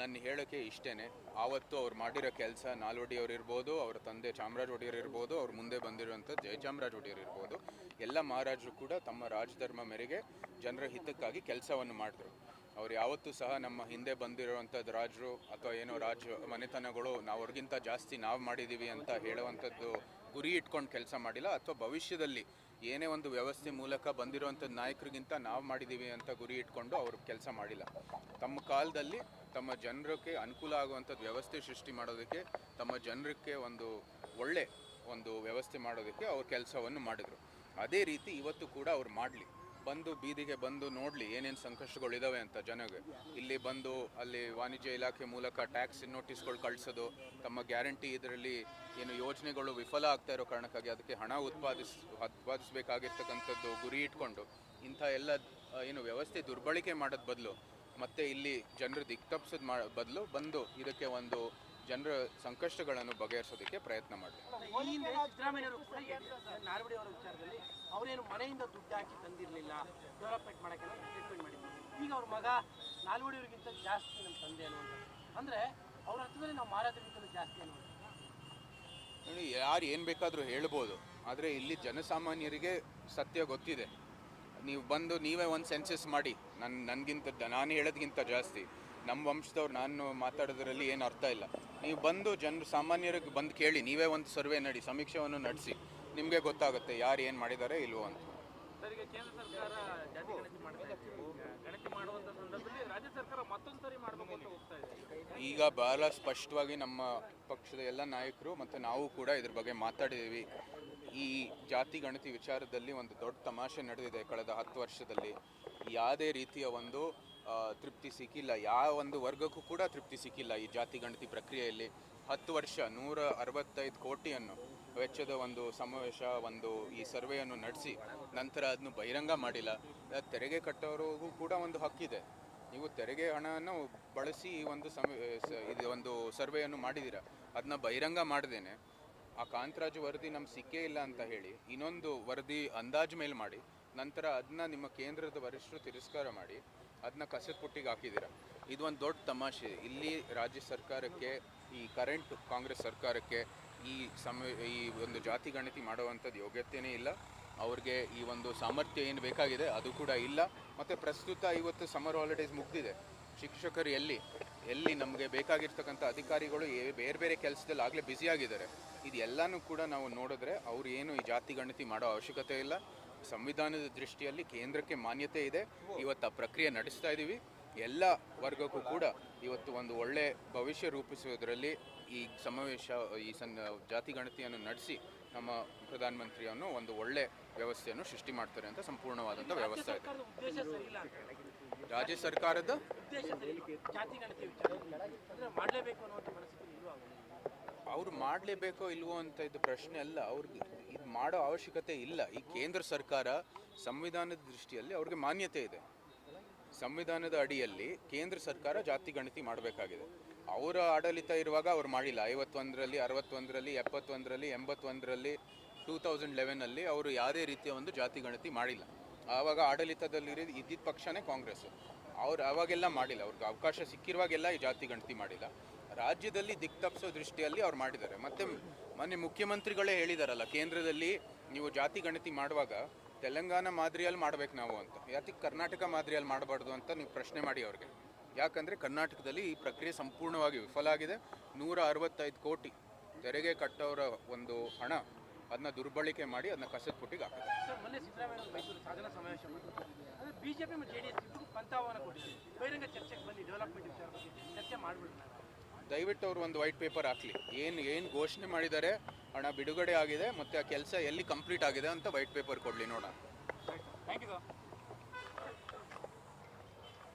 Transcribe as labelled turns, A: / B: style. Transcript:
A: ನನ್ನ ಹೇಳೋಕೆ ಇಷ್ಟೇ ಆವತ್ತು ಅವ್ರು ಮಾಡಿರೋ ಕೆಲಸ ನಾಲ್ವಡಿ ಅವ್ರು ಇರ್ಬೋದು ಅವ್ರ ತಂದೆ ಚಾಮರಾಜ ಒಡೆಯರ್ ಇರ್ಬೋದು ಅವ್ರ ಮುಂದೆ ಬಂದಿರುವಂಥ ಜಯಚಾಮರಾಜ ಒಡೆಯರ್ ಇರ್ಬೋದು ಎಲ್ಲ ಮಹಾರಾಜರು ಕೂಡ ತಮ್ಮ ರಾಜಧರ್ಮ ಮೇರೆಗೆ ಜನರ ಹಿತಕ್ಕಾಗಿ ಕೆಲಸವನ್ನು ಮಾಡಿದ್ರು. ಅವ್ರು ಯಾವತ್ತೂ ಸಹ ನಮ್ಮ ಹಿಂದೆ ಬಂದಿರುವಂಥದ್ದು ರಾಜರು ಅಥವಾ ಏನೋ ರಾಜ ಮನೆತನಗಳು ನಾವು ಅವ್ರಿಗಿಂತ ಜಾಸ್ತಿ ನಾವು ಮಾಡಿದ್ದೀವಿ ಅಂತ ಹೇಳುವಂಥದ್ದು ಗುರಿ ಇಟ್ಕೊಂಡು ಕೆಲಸ ಮಾಡಿಲ್ಲ ಅಥವಾ ಭವಿಷ್ಯದಲ್ಲಿ ಏನೇ ಒಂದು ವ್ಯವಸ್ಥೆ ಮೂಲಕ ಬಂದಿರುವಂಥದ್ದು ನಾಯಕರಿಗಿಂತ ನಾವು ಮಾಡಿದ್ದೀವಿ ಅಂತ ಗುರಿ ಇಟ್ಕೊಂಡು ಅವರು ಕೆಲಸ ಮಾಡಿಲ್ಲ. ತಮ್ಮ ಕಾಲದಲ್ಲಿ ತಮ್ಮ ಜನರಿಗೆ ಅನುಕೂಲ ಆಗುವಂಥದ್ದು ವ್ಯವಸ್ಥೆ ಸೃಷ್ಟಿ ಮಾಡೋದಕ್ಕೆ, ತಮ್ಮ ಜನರಿಗೆ ಒಂದು ಒಳ್ಳೆ ಒಂದು ವ್ಯವಸ್ಥೆ ಮಾಡೋದಕ್ಕೆ ಅವ್ರು ಕೆಲಸವನ್ನು ಮಾಡಿದರು. ಅದೇ ರೀತಿ ಇವತ್ತು ಕೂಡ ಅವ್ರು ಮಾಡಲಿ. ಬಂದು ಬೀದಿಗೆ ಬಂದು ನೋಡಲಿ ಏನೇನು ಸಂಕಷ್ಟಗಳಿದಾವೆ ಅಂತ ಜನಗೆ. ಇಲ್ಲಿ ಬಂದು ಅಲ್ಲಿ ವಾಣಿಜ್ಯ ಇಲಾಖೆ ಮೂಲಕ ಟ್ಯಾಕ್ಸ್ ನೋಟಿಸ್ಗಳು ಕಳಿಸೋದು, ತಮ್ಮ ಗ್ಯಾರಂಟಿ ಇದರಲ್ಲಿ ಏನು ಯೋಜನೆಗಳು ವಿಫಲ ಆಗ್ತಾ ಇರೋ ಕಾರಣಕ್ಕಾಗಿ ಅದಕ್ಕೆ ಹಣ ಉತ್ಪಾದಿಸ್, ಉತ್ಪಾದಿಸಬೇಕಾಗಿರ್ತಕ್ಕಂಥದ್ದು ಗುರಿ ಇಟ್ಕೊಂಡು, ಇಂಥ ಎಲ್ಲ ಏನು ವ್ಯವಸ್ಥೆ ದುರ್ಬಳಕೆ ಮಾಡೋದ್ ಬದಲು, ಮತ್ತೆ ಇಲ್ಲಿ ಜನರು ದಿಕ್ತಪ್ಸೋದು ಮಾ, ಬದಲು ಬಂದು ಇದಕ್ಕೆ ಒಂದು ಜನರ ಸಂಕಷ್ಟಗಳನ್ನು ಬಗೆಹರಿಸೋದಕ್ಕೆ ಪ್ರಯತ್ನ ಮಾಡಲಿ.
B: ಈ ಹಿಂದೆ ಸಿದ್ದರಾಮಯ್ಯವರು ಕೂಡ ಅವರ ವಿಚಾರದಲ್ಲಿ ಅವರೇನು ಮನೆಯಿಂದ ದುಡ್ಡು ಹಾಕಿ ತಂದಿರಲಿಲ್ಲ ಡೆವಲಪ್ಮೆಂಟ್ ಮಾಡೋಕ್ಕೆ ಟ್ರೀಟ್ಮೆಂಟ್ ಮಾಡಿದ್ರು. ಈಗ ಅವ್ರ ಮಗ ನಾಲ್ವಡಿ ಅವರಿಗಿಂತ ಜಾಸ್ತಿ ನಮ್ಮ ತಂದೆ ಅನ್ನುವಂಥ ಅಂದರೆ ಅವ್ರ ಅರ್ಥದಲ್ಲಿ ನಾವು ಮಾರಾಟಕ್ಕಿಂತ ಜಾಸ್ತಿ ಅನ್ನುವಂಥ
A: ನೋಡಿ ಯಾರು ಏನು ಬೇಕಾದರೂ ಹೇಳ್ಬೋದು ಆದರೆ ಇಲ್ಲಿ ಜನಸಾಮಾನ್ಯರಿಗೆ ಸತ್ಯ ಗೊತ್ತಿದೆ. ನೀವು ಬಂದು ನೀವೇ ಒಂದು ಸೆನ್ಸಸ್ ಮಾಡಿ. ನನ್ನ ನನಗಿಂತ ನಾನು ಹೇಳೋದಕ್ಕಿಂತ ಜಾಸ್ತಿ. ನಮ್ಮ ವಂಶದವ್ರು ನಾನು ಮಾತಾಡೋದ್ರಲ್ಲಿ ಏನು ಅರ್ಥ ಇಲ್ಲ. ನೀವು ಬಂದು ಜನರು ಸಾಮಾನ್ಯರಿಗೆ ಬಂದು ಕೇಳಿ ನೀವೇ ಒಂದು ಸರ್ವೆ ನಡಿ ಸಮೀಕ್ಷೆಯನ್ನು ನಡೆಸಿ. ನಿಮಗೆ ಗೊತ್ತಾಗುತ್ತೆ ಯಾರು ಏನು ಮಾಡಿದ್ದಾರೆ ಇಲ್ವೋ ಅಂತ.
C: ಈಗ
A: ಬಹಳ ಸ್ಪಷ್ಟವಾಗಿ ನಮ್ಮ ಪಕ್ಷದ ಎಲ್ಲ ನಾಯಕರು ಮತ್ತು ನಾವು ಕೂಡ ಇದ್ರ ಬಗ್ಗೆ ಮಾತಾಡಿದ್ದೀವಿ ಈ ಜಾತಿ ಗಣತಿ ವಿಚಾರದಲ್ಲಿ ಒಂದು ದೊಡ್ಡ ತಮಾಷೆ ನಡೆದಿದೆ ಕಳೆದ ಹತ್ತು ವರ್ಷದಲ್ಲಿ. ಯಾವುದೇ ರೀತಿಯ ಒಂದು ತೃಪ್ತಿ ಸಿಕ್ಕಿಲ್ಲ. ಯಾವ ಒಂದು ವರ್ಗಕ್ಕೂ ಕೂಡ ತೃಪ್ತಿ ಸಿಕ್ಕಿಲ್ಲ ಈ ಜಾತಿ ಗಣತಿ ಪ್ರಕ್ರಿಯೆಯಲ್ಲಿ. ಹತ್ತು ವರ್ಷ, ನೂರ ಅರವತ್ತೈದು ಕೋಟಿಯನ್ನು ವೆಚ್ಚದ ಒಂದು ಸಮಾವೇಶ, ಒಂದು ಈ ಸರ್ವೆಯನ್ನು ನಡೆಸಿ, ನಂತರ ಅದನ್ನು ಬಹಿರಂಗ ಮಾಡಿಲ್ಲ. ತೆರಿಗೆ ಕಟ್ಟೋರಿಗೂ ಕೂಡ ಒಂದು ಹಕ್ಕಿದೆ. ನೀವು ತೆರಿಗೆ ಹಣವನ್ನು ಬಳಸಿ ಈ ಒಂದು ಸಮ ಇದು ಒಂದು ಸರ್ವೆಯನ್ನು ಮಾಡಿದ್ದೀರಾ? ಅದನ್ನ ಬಹಿರಂಗ ಮಾಡ್ದೇನೆ ಆ ಕಾಂತರಾಜು ವರದಿ ನಮ್ಗೆ ಸಿಕ್ಕೇ ಇಲ್ಲ ಅಂತ ಹೇಳಿ, ಇನ್ನೊಂದು ವರದಿ ಅಂದಾಜು ಮೇಲೆ ಮಾಡಿ, ನಂತರ ಅದನ್ನ ನಿಮ್ಮ ಕೇಂದ್ರದ ವರಿಷ್ಠರು ತಿರಸ್ಕಾರ ಮಾಡಿ ಅದನ್ನ ಕಸದ ಹಾಕಿದ್ದೀರಾ? ಇದು ಒಂದು ದೊಡ್ಡ ತಮಾಷೆ. ಇಲ್ಲಿ ರಾಜ್ಯ ಸರ್ಕಾರಕ್ಕೆ, ಈ ಕರೆಂಟ್ ಕಾಂಗ್ರೆಸ್ ಸರ್ಕಾರಕ್ಕೆ ಈ ಸಮ, ಈ ಒಂದು ಜಾತಿ ಗಣತಿ ಮಾಡುವಂಥದ್ದು ಯೋಗ್ಯತೆಯೇ ಇಲ್ಲ. ಅವ್ರಿಗೆ ಈ ಒಂದು ಸಾಮರ್ಥ್ಯ ಏನು ಬೇಕಾಗಿದೆ ಅದು ಕೂಡ ಇಲ್ಲ. ಮತ್ತು ಪ್ರಸ್ತುತ ಇವತ್ತು ಸಮ್ಮರ್ ಹಾಲಿಡೇಸ್ ಮುಗ್ದಿದೆ. ಶಿಕ್ಷಕರು ಎಲ್ಲಿ? ಎಲ್ಲಿ ನಮಗೆ ಬೇಕಾಗಿರ್ತಕ್ಕಂಥ ಅಧಿಕಾರಿಗಳು ಬೇರೆ ಬೇರೆ ಕೆಲಸದಲ್ಲಿ ಆಗಲೇ ಬ್ಯುಸಿಯಾಗಿದ್ದಾರೆ ಇದೆಲ್ಲನೂ ಕೂಡ ನಾವು ನೋಡಿದ್ರೆ ಅವ್ರು ಏನು ಈ ಜಾತಿ ಗಣತಿ ಮಾಡೋ ಅವಶ್ಯಕತೆ ಇಲ್ಲ. ಸಂವಿಧಾನದ ದೃಷ್ಟಿಯಲ್ಲಿ ಕೇಂದ್ರಕ್ಕೆ ಮಾನ್ಯತೆ ಇದೆ. ಇವತ್ತು ಆ ಪ್ರಕ್ರಿಯೆ ನಡೆಸ್ತಾ ಇದ್ದೀವಿ ಎಲ್ಲ ವರ್ಗಕ್ಕೂ ಕೂಡ ಇವತ್ತು ಒಂದು ಒಳ್ಳೆ ಭವಿಷ್ಯ ರೂಪಿಸುವುದರಲ್ಲಿ ಈ ಸಮಾವೇಶ ಈ ಸನ್ ಜಾತಿ ಗಣತಿಯನ್ನು ನಡೆಸಿ ನಮ್ಮ ಪ್ರಧಾನಮಂತ್ರಿಯನ್ನು ಒಂದು ಒಳ್ಳೆ ವ್ಯವಸ್ಥೆಯನ್ನು ಸೃಷ್ಟಿ ಮಾಡ್ತಾರೆ ಅಂತ ಸಂಪೂರ್ಣವಾದಂಥ ವ್ಯವಸ್ಥೆ ಇದೆ. ರಾಜ್ಯ ಸರ್ಕಾರದ ಅವ್ರು ಮಾಡಲೇಬೇಕೋ ಇಲ್ವೋ ಅಂತ ಇದು ಪ್ರಶ್ನೆ ಅಲ್ಲ, ಅವ್ರಿಗೆ ಇದು ಮಾಡೋ ಅವಶ್ಯಕತೆ ಇಲ್ಲ. ಈ ಕೇಂದ್ರ ಸರ್ಕಾರ ಸಂವಿಧಾನದ ದೃಷ್ಟಿಯಲ್ಲಿ ಅವ್ರಿಗೆ ಮಾನ್ಯತೆ ಇದೆ. ಸಂವಿಧಾನದ ಅಡಿಯಲ್ಲಿ ಕೇಂದ್ರ ಸರ್ಕಾರ ಜಾತಿ ಗಣತಿ ಮಾಡಬೇಕಾಗಿದೆ. ಅವರ ಆಡಳಿತ ಇರುವಾಗ ಅವ್ರು ಮಾಡಿಲ್ಲ. ಐವತ್ತೊಂದರಲ್ಲಿ, ಅರವತ್ತೊಂದರಲ್ಲಿ, ಎಪ್ಪತ್ತೊಂದರಲ್ಲಿ, ಎಂಬತ್ತೊಂದರಲ್ಲಿ, ಟೂ ತೌಸಂಡ್ ಲೆವೆನಲ್ಲಿ ಅವರು ಯಾವುದೇ ರೀತಿಯ ಒಂದು ಜಾತಿ ಗಣತಿ ಮಾಡಿಲ್ಲ. ಆವಾಗ ಆಡಳಿತದಲ್ಲಿ ಇದ್ದಿದ್ದ ಪಕ್ಷನೇ ಕಾಂಗ್ರೆಸ್. ಅವ್ರು ಅವಾಗೆಲ್ಲ ಮಾಡಿಲ್ಲ. ಅವ್ರಿಗೆ ಅವಕಾಶ ಸಿಕ್ಕಿರುವಾಗೆಲ್ಲ ಈ ಜಾತಿ ಗಣತಿ ಮಾಡಿಲ್ಲ. ರಾಜ್ಯದಲ್ಲಿ ದಿಕ್ತಪ್ಸೋ ದೃಷ್ಟಿಯಲ್ಲಿ ಅವ್ರು ಮಾಡಿದ್ದಾರೆ. ಮತ್ತೆ ಮೊನ್ನೆ ಮುಖ್ಯಮಂತ್ರಿಗಳೇ ಹೇಳಿದಾರಲ್ಲ, ಕೇಂದ್ರದಲ್ಲಿ ನೀವು ಜಾತಿ ಗಣತಿ ಮಾಡುವಾಗ ತೆಲಂಗಾಣ ಮಾದರಿಯಲ್ಲಿ ಮಾಡ್ಬೇಕು ನಾವು ಅಂತ. ಯಾಕೆ ಕರ್ನಾಟಕ ಮಾದರಿಯಲ್ಲಿ ಮಾಡಬಾರ್ದು ಅಂತ ನೀವು ಪ್ರಶ್ನೆ ಮಾಡಿ ಅವ್ರಿಗೆ. ಯಾಕಂದರೆ ಕರ್ನಾಟಕದಲ್ಲಿ ಈ ಪ್ರಕ್ರಿಯೆ ಸಂಪೂರ್ಣವಾಗಿ ವಿಫಲ ಆಗಿದೆ. ನೂರ ಅರವತ್ತೈದು ಕೋಟಿ ತೆರಿಗೆ ಕಟ್ಟೋರ ಒಂದು ಹಣ ಅದನ್ನ ದುರ್ಬಳಕೆ ಮಾಡಿ ಅದನ್ನ ಕಸದ ಪುಟ್ಟಿಗೆ ಹಾಕಿದೆ
B: ಪಂಥಾವನ ಬಹಿರಂಗ ಚರ್ಚೆಗೆ ಬಂದು ಡೆವಲಪ್ಮೆಂಟ್ ವಿಚಾರ ಬಗ್ಗೆ ಚರ್ಚೆ
A: ದಯವಿಟ್ಟು ಅವರು ಒಂದು ವೈಟ್ ಪೇಪರ್ ಹಾಕ್ಲಿ. ಏನು ಏನು ಘೋಷಣೆ ಮಾಡಿದ್ದಾರೆ? ಹಣ ಬಿಡುಗಡೆ ಆಗಿದೆ ಮತ್ತೆ ಆ ಕೆಲಸ ಎಲ್ಲಿ ಕಂಪ್ಲೀಟ್ ಆಗಿದೆ ಅಂತ ವೈಟ್ ಪೇಪರ್ ಕೊಡ್ಲಿ ನೋಡೋಣ.
C: Thank you sir